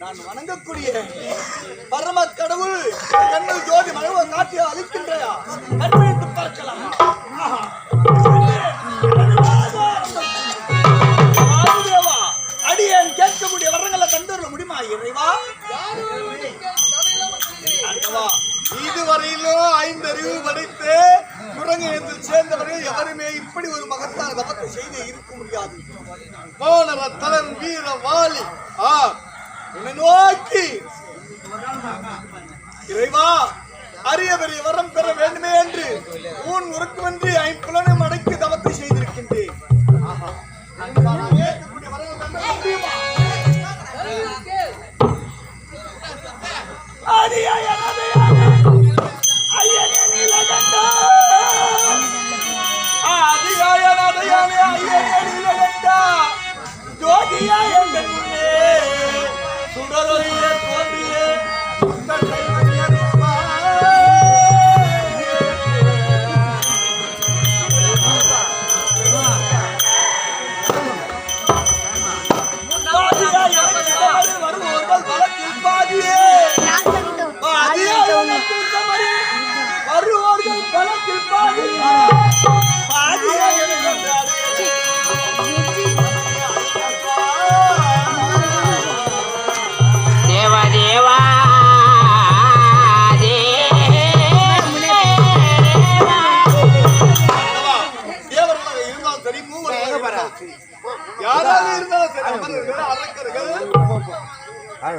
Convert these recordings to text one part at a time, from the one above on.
நான் வணங்கக்கூடிய பரம கடவுள் கண்ணில் ஜோதி மனவ காட்டிய அளிக்கின்றையா? கற்பழித்து பார்க்கலாம். அடியேன் கேட்கக்கூடிய வரங்களை கண்டுள்ள முடியுமா இறைவா? யாருமே இப்படி ஒரு மகத்தான தபத்தை செய்து இருக்க முடியாது. மாணவ தலன் வீர வாலி ஆ உன்னை நோக்கி. இறைவா அரிய பெரிய வரம் பெற வேண்டுமே என்று ஊன் உறக்கமின்றி ஐம்புலனை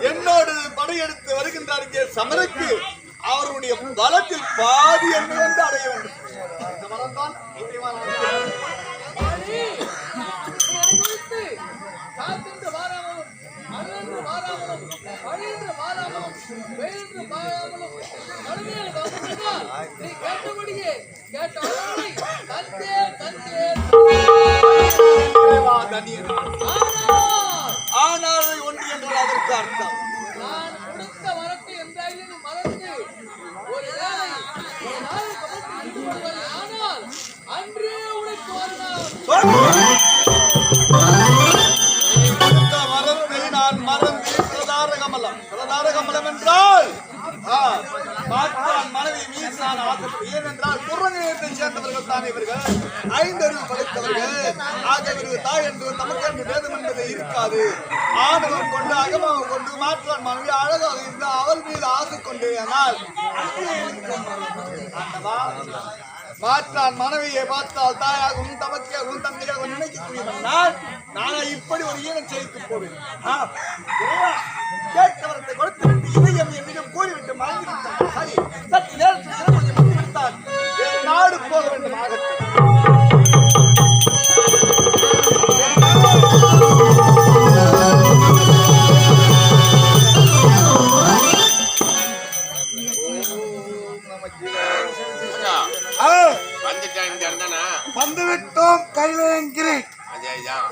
என்னோடு படையெடுத்து வருகின்றார் இங்கே சமருக்கு. அவருடைய பலத்தில் பாதி என்று வந்து அடைய வேண்டும். இந்த கேட்டபடியே கேட்ட தந்தே தந்தே ஆனால் அதற்கு அர்த்தம். நான் கொடுத்த வரத்தை என்றாயினும் மறந்து ஒரு வேளை ஒரு நாள் கபத்தில் ஈடுபடுவாய் ஆனால் அன்றே உனக்கு வரலாம் இந்த மரத்தை நான் மறந்து பிரதார கமலம். பிரதார கமலம் என்றால் ஆ, பார்த்தான் ஏனென்றால் சேர்ந்தவர்கள் தான் இவர்கள். ஐந்தறிவு படைத்தவர்கள். ஆக தாய் என்று நமக்கு என்று வேதம் என்பது இருக்காது. ஆணவம் கொண்டு அகமம் கொண்டு மாற்றான் மனைவி அழகாக இருந்து அவள் மீது ஆசை கொண்டு ஆனால் மாற்றான் மனைவியை பார்த்தால் தாயாகவும் தமக்கையாகவும் தந்தையாகவும் நினைக்கக்கூடிய நான். நானா இப்படி ஒரு ஈனம் செய்து போவேன் ஆ, கொடுத்து இதயம் என்று வந்துவிட்டோம் கைவேங்கிரி அதேதான்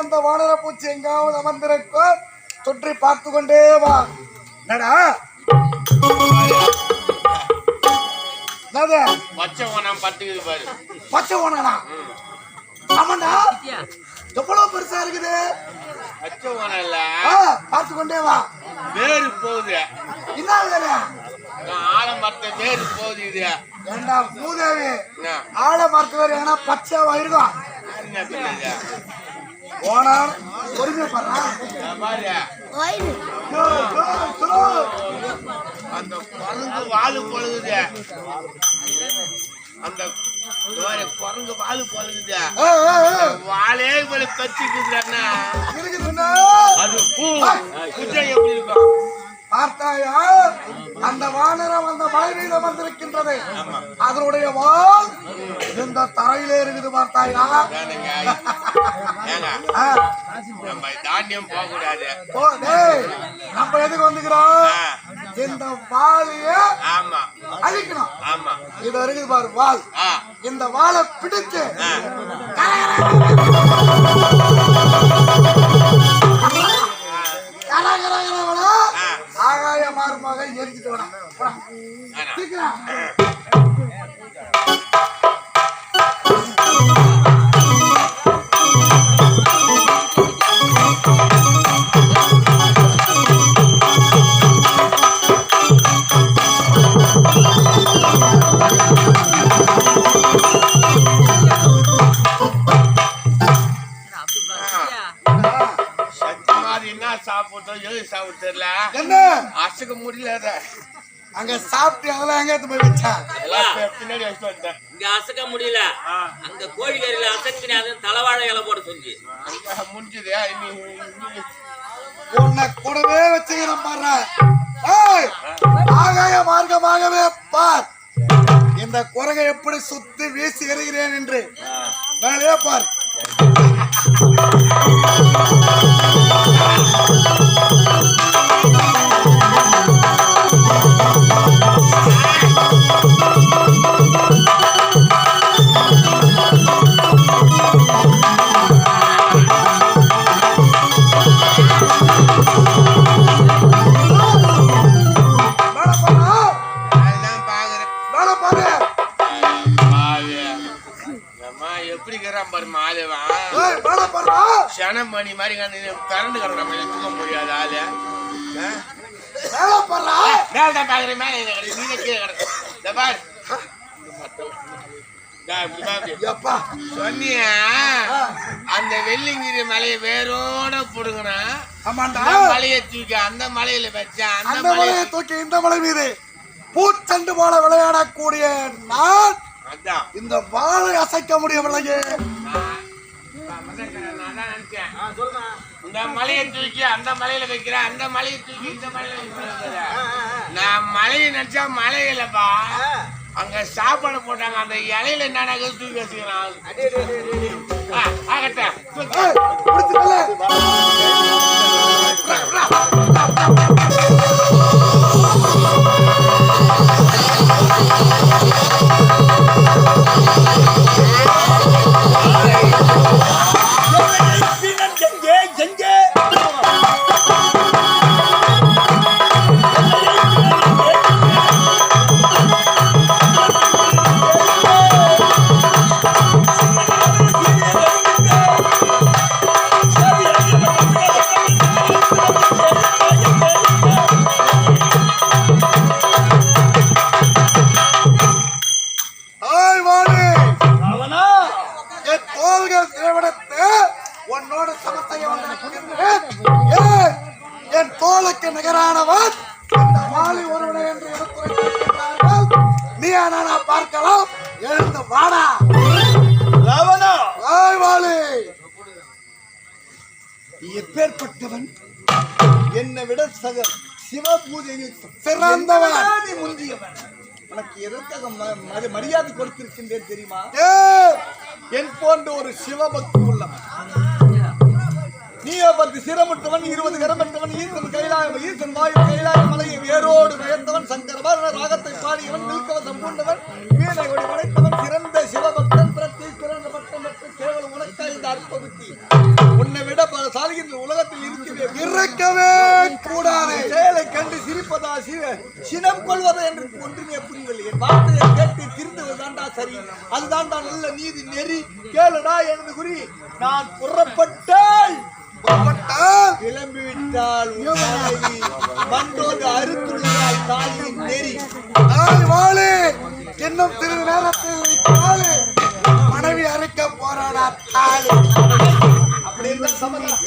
அந்த வானர பூச்சி எங்காவது அமர்ந்திருக்கும் சுற்றி பார்த்து கொண்டே வா. நடா என்னது? பச்சை ஓனம் பத்துக்குது பாரு. பச்சை ஓனனா ஆமாண்டா. எவ்வளவு பெருசா இருக்குது? பச்சை ஓனம் இல்ல. பார்த்து கொண்டே வா. வேறு போகுது. என்ன? நான் ஆலமரத்த வேறு போகுது இது. ஏண்டா பூதேவி? வேறு ஏன்னா பச்சை சொல்லுது? ஓனர் பொறுமை பாரு. அந்த குரங்கு வாலு பொழுகுது அந்த குரங்கு ஏ, ஏ. வாலே இவ்வளவு இருக்குதுன்னா அது பூ. குஜை எப்படி இருக்கும்? பார்த்தாயா? அந்த வானரம் அந்த மலை மீது வந்திருக்கின்றது அதனுடைய வால் இந்த தரையிலே இருக்குது பார்த்தாயா? நம்ம தாண்டியம் போக கூடாது நம்ம எதுக்கு வந்துக்கிறோம் இந்த ஆமா. அழிக்கணும். இது இருக்குது பாரு வால் இந்த வாளை பிடிச்சு. ஆகாய மார்மாக எரிஞ்சிட்டு வேணாம் அங்க சாப்பிட்டு அதெல்லாம் எங்க எடுத்து போய் பி- பின்னாடி இங்க அசைக்க முடியல. அங்க கோழிக்கறியில அசைக்கினே அது தலைவாழை இலை போட சொல்லி. முடிஞ்சது உன்னை கூடவே வச்சுக்கிறேன் பாரு ஏய், ஆகாய மார்க்கமாகவே பார். இந்த குரங்கை எப்படி சுத்தி வீசி எறிகிறேன் என்று. மேலே பார். எப்படி இருக்கிறான் பாரு மாதவன் ஏய், மேலே பாரு சனமணி மாதிரி கரண்ட் கரண்ட் நம்ம தூக்க முடியாது ஆளு? மேலே பாக்குறேன் மேல கீழே கிடக்கு. சொன்னியா? அந்த வெள்ளிங்கிரி மலையை வேரோட புடுங்கினா மலையை தூக்கி அந்த மலையில வச்சா அந்த மலையை தூக்கி இந்த மலை மீது. பூச்செண்டு போல விளையாடக்கூடிய நான் இந்த வாழை அசைக்க முடியவில்லையே. நான் தான் நினைச்சேன். இந்த மலையை தூக்கி அந்த மலையில வைக்கிறேன் அந்த மலையை தூக்கி இந்த மலையில வைக்கிறேன் நான் மலையை நினைச்சா மலை இல்லப்பா அங்க சாப்பாடு போட்டாங்க அந்த இலையில என்னடா தூக்கி வச்சுக்கிறான்? எப்பேற்பட்டவன்? என்னை விட சக சிவ பூஜையில் சிறந்தவன். முந்தியவன். உனக்கு எதற்காக மரியாதை கொடுத்திருக்கின்றேன் தெரியுமா? என் போன்ற ஒரு சிவபக்தி உள்ளவன். நீயோ பத்து சிரமுட்டவன் இருபது கரமற்றவன் ஈசன் கைலாய ஈசன் வாயு கைலாய மலையை வேரோடு பெயர்ந்தவன் சங்கரபாரண ராகத்தை பாடியவன் நில்கவசம் பூண்டவன் வீணை ஒளி படைத்தவன் சிறந்த சிவபக்தன் பிரத்தி பிறந்த பட்டம் கேவலம் உனக்கா இந்த அற்ப இருக்கவே கூடாது. செயலை கண்டு சிரிப்பதா சினம் கொள்வதா என்று ஒன்றுமே புரியவில்லை. என் வார்த்தையை கேட்டு திருந்துவதுதான்டா சரி. அதுதான்டா நல்ல நீதி நெறி. கேளுடா எனது குறி. நான் புறப்பட்டால் புறப்பட்டால்? கிளம்பி விட்டால் உன் மனைவி மண்டோடு அறுத்துள்ளால் தாயின் நெறி. சிறிது நேரத்தில் வாலி மனைவி அரைக்க போறாடா தாலி அப்படி இருந்தால் சம்மதம்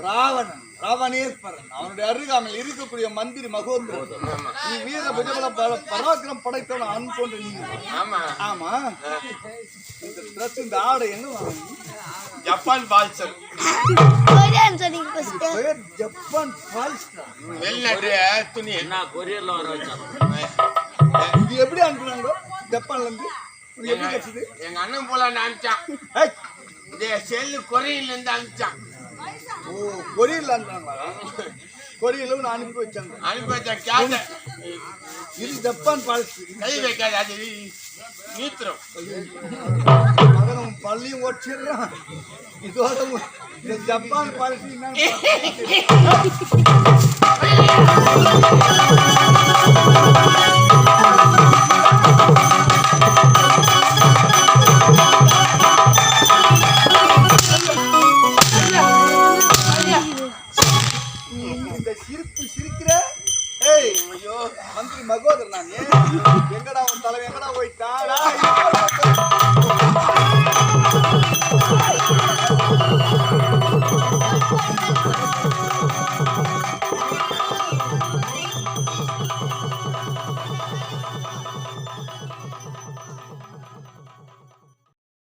இருப்பாரு அவனுடைய அருகாமையில் இருக்கக்கூடிய மந்திரி மகோதரன் நீ வீர புஜபல பர- பராக்கிரம் படைத்தவன் அன் போன்ற நீ. ஆமா. ஆமா. இந்த ட்ரெஸ் இந்த ஆடை எங்க வாங்கினீங்க? Japan Pulsar. ஜப்பான் பால்ஸ்டா வெளிநாட்டு துணி. என்ன கொரியர்ல வர இது எப்படி அனுப்புனாங்க? ஜப்பான்ல இருந்து? இது எப்படி கிடைச்சது எங்க அண்ணன் போல அனுப்பிச்சான். ஏய், இந்த செல்லு கொரியன்ல இருந்து அனுப்பிச்சான். ஓ கொரியன்ல அனுப்புனாங்களா? கொரியன்ல ஒன்று அனுப்பி வச்சாங்க. அனுப்பி வச்ச கேட்ட இது ஜப்பான் பால்ஸ் கை வைக்காது அது நீத்துரும். மகன் பள்ளியும் ஓடிச்சிடுறான். இதோட இந்த ஜப்பான் பாலிசி என்னன்னு ஏய் ஐயோ மந்திரி மகோதர் நான். எங்கடா உன் தலைவன்?